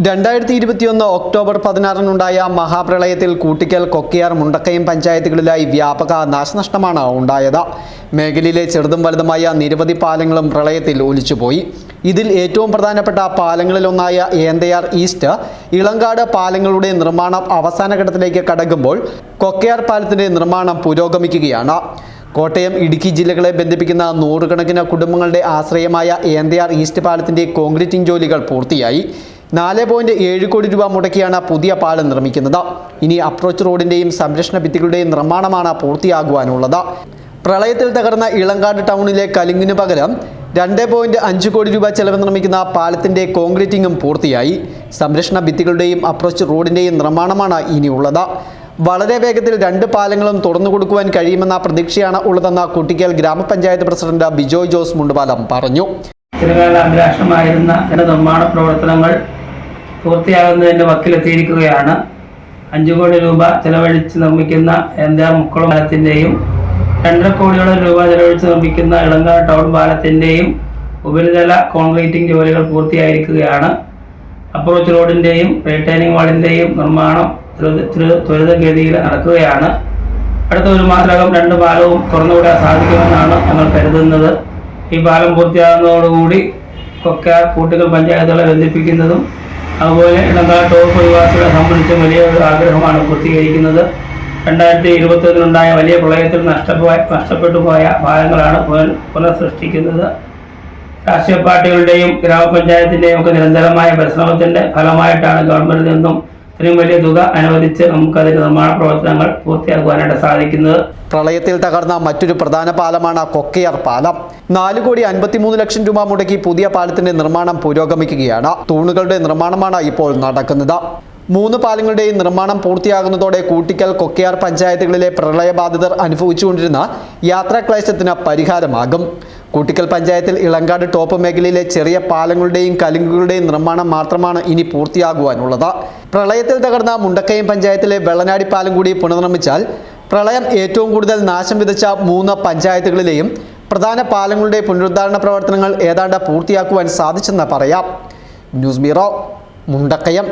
രണ്ടായിരത്തി ഇരുപത്തിയൊന്ന് ഒക്ടോബർ പതിനാറിനുണ്ടായ മഹാപ്രളയത്തിൽ കൂട്ടിക്കൽ കൊക്കിയാർ മുണ്ടക്കയം പഞ്ചായത്തുകളിലായി വ്യാപക നാശനഷ്ടമാണ് ഉണ്ടായത്. മേഖലയിലെ ചെറുതും വലുതുമായ നിരവധി പാലങ്ങളും പ്രളയത്തിൽ ഒലിച്ചുപോയി. ഇതിൽ ഏറ്റവും പ്രധാനപ്പെട്ട പാലങ്ങളിലൊന്നായ ഏന്തയാർ ഈസ്റ്റ് ഇളങ്കാട് പാലങ്ങളുടെ നിർമ്മാണം അവസാനഘട്ടത്തിലേക്ക് കടക്കുമ്പോൾ കൊക്കയാർ പാലത്തിന്റെ നിർമ്മാണം പുരോഗമിക്കുകയാണ്. കോട്ടയം ഇടുക്കി ജില്ലകളെ ബന്ധിപ്പിക്കുന്ന നൂറുകണക്കിന് കുടുംബങ്ങളുടെ ആശ്രയമായ ഏന്തയാർ ഈസ്റ്റ് പാലത്തിന്റെ കോൺക്രീറ്റിംഗ് ജോലികൾ പൂർത്തിയായി. നാല് പോയിന്റ് ഏഴ് കോടി രൂപ മുടക്കിയാണ് പുതിയ പാലം നിർമ്മിക്കുന്നത്. ഇനി അപ്രോച്ച് റോഡിന്റെയും സംരക്ഷണ ഭിത്തികളുടെയും നിർമ്മാണമാണ് പൂർത്തിയാകുവാനുള്ളത്. പ്രളയത്തിൽ തകർന്ന ഇളങ്കാട് ടൗണിലെ കലിങ്ങിനു പകരം രണ്ട് പോയിന്റ് അഞ്ച് കോടി രൂപ ചെലവ് നിർമ്മിക്കുന്ന പാലത്തിന്റെ കോൺക്രീറ്റിംഗും പൂർത്തിയായി. സംരക്ഷണ ഭിത്തികളുടെയും അപ്രോച്ച് റോഡിന്റെയും നിർമ്മാണമാണ് ഇനിയുള്ളത്. വളരെ വേഗത്തിൽ രണ്ട് പാലങ്ങളും തുറന്നു കൊടുക്കുവാൻ കഴിയുമെന്ന പ്രതീക്ഷയാണ് ഉള്ളതെന്ന് കുട്ടിക്കൽ ഗ്രാമപഞ്ചായത്ത് പ്രസിഡന്റ് ബിജോയ് ജോസ് മുണ്ടുപാലം പറഞ്ഞു. അഭിലാഷമായിരുന്ന നിർമ്മാണ പ്രവർത്തനങ്ങൾ പൂർത്തിയാകുന്നതിന്റെ വക്കിലെത്തിയിരിക്കുകയാണ്. അഞ്ചു കോടി രൂപ ചെലവഴിച്ച് നിർമ്മിക്കുന്ന എന്താ മുക്കുളം പാലത്തിന്റെയും രണ്ടര കോടിയോളം രൂപ ചെലവഴിച്ച് നിർമ്മിക്കുന്ന ഇളങ്കാട് ടൗൺ പാലത്തിന്റെയും ഉപരിതല കോൺക്രീറ്റിംഗ് ജോലികൾ പൂർത്തിയായിരിക്കുകയാണ്. അപ്രോച്ച് റോഡിന്റെയും റീറ്റൈനിങ് വാളിന്റെയും നിർമ്മാണം ത്വരിത- ത്വരി- ത്വരിതഗതിയിൽ നടക്കുകയാണ്. അടുത്ത ഒരു മാസത്തിനകം രണ്ട് പാലവും തുറന്നുവിടാൻ സാധിക്കുമെന്നാണ് ഞങ്ങൾ കരുതുന്നത്. ഈ പാലം പൂർത്തിയാകുന്നതോടുകൂടി കൊക്ക കൂട്ടുകൾ പഞ്ചായത്തുകളെ ബന്ധിപ്പിക്കുന്നതും അതുപോലെ ഇടങ്കാല ടോപ്പ് ഒഴിവാസികളെ സംബന്ധിച്ച് വലിയ ഒരു ആഗ്രഹമാണ് പൂർത്തീകരിക്കുന്നത്. രണ്ടായിരത്തി ഇരുപത്തൊന്നിലുണ്ടായ വലിയ പ്രളയത്തിൽ നഷ്ടപ്പോയ നഷ്ടപ്പെട്ടു പോയ ഭാഗങ്ങളാണ് പുനഃസൃഷ്ടിക്കുന്നത്. രാഷ്ട്രീയ പാർട്ടികളുടെയും ഗ്രാമപഞ്ചായത്തിന്റെയും ഒക്കെ നിരന്തരമായ പരിശ്രമത്തിന്റെ ഫലമായിട്ടാണ് ഗവൺമെന്റ് നിന്നും ഇത്രയും വലിയ തുക അനുവദിച്ച് നമുക്ക് അതിന്റെ നിർമ്മാണ പ്രവർത്തനങ്ങൾ പൂർത്തിയാക്കുവാനായിട്ട് സാധിക്കുന്നത്. പ്രളയത്തിൽ തകർന്ന മറ്റൊരു പ്രധാന പാലമാണ് കൊക്കയാർ പാലം. നാല് കോടി അൻപത്തിമൂന്ന് ലക്ഷം രൂപ മുടക്കി പുതിയ പാലത്തിന്റെ നിർമ്മാണം പുരോഗമിക്കുകയാണ്. തൂണുകളുടെ നിർമ്മാണമാണ് ഇപ്പോൾ നടക്കുന്നത്. മൂന്ന് പാലങ്ങളുടെയും നിർമ്മാണം പൂർത്തിയാകുന്നതോടെ കൂട്ടിക്കൽ കൊക്കയാർ പഞ്ചായത്തുകളിലെ പ്രളയബാധിതർ അനുഭവിച്ചുകൊണ്ടിരുന്ന യാത്രാക്ലേശത്തിന് പരിഹാരമാകും. കൂട്ടിക്കൽ പഞ്ചായത്തിൽ ഇളങ്കാട് ടോപ്പ് മേഖലയിലെ ചെറിയ പാലങ്ങളുടെയും കലുങ്കുകളുടെയും നിർമ്മാണം മാത്രമാണ് ഇനി പൂർത്തിയാകുവാനുള്ളത്. പ്രളയത്തിൽ തകർന്ന മുണ്ടക്കയം പഞ്ചായത്തിലെ വെള്ളനാടി പാലം കൂടി പുനർനിർമ്മിച്ചാൽ പ്രളയം ഏറ്റവും കൂടുതൽ നാശം വിതച്ച മൂന്ന് പഞ്ചായത്തുകളിലെയും പ്രധാന പാലങ്ങളുടെ പുനരുദ്ധാരണ പ്രവർത്തനങ്ങൾ ഏതാണ്ട് പൂർത്തിയാക്കുവാൻ സാധിച്ചെന്ന് പറയാം. News bureau Mundakayam.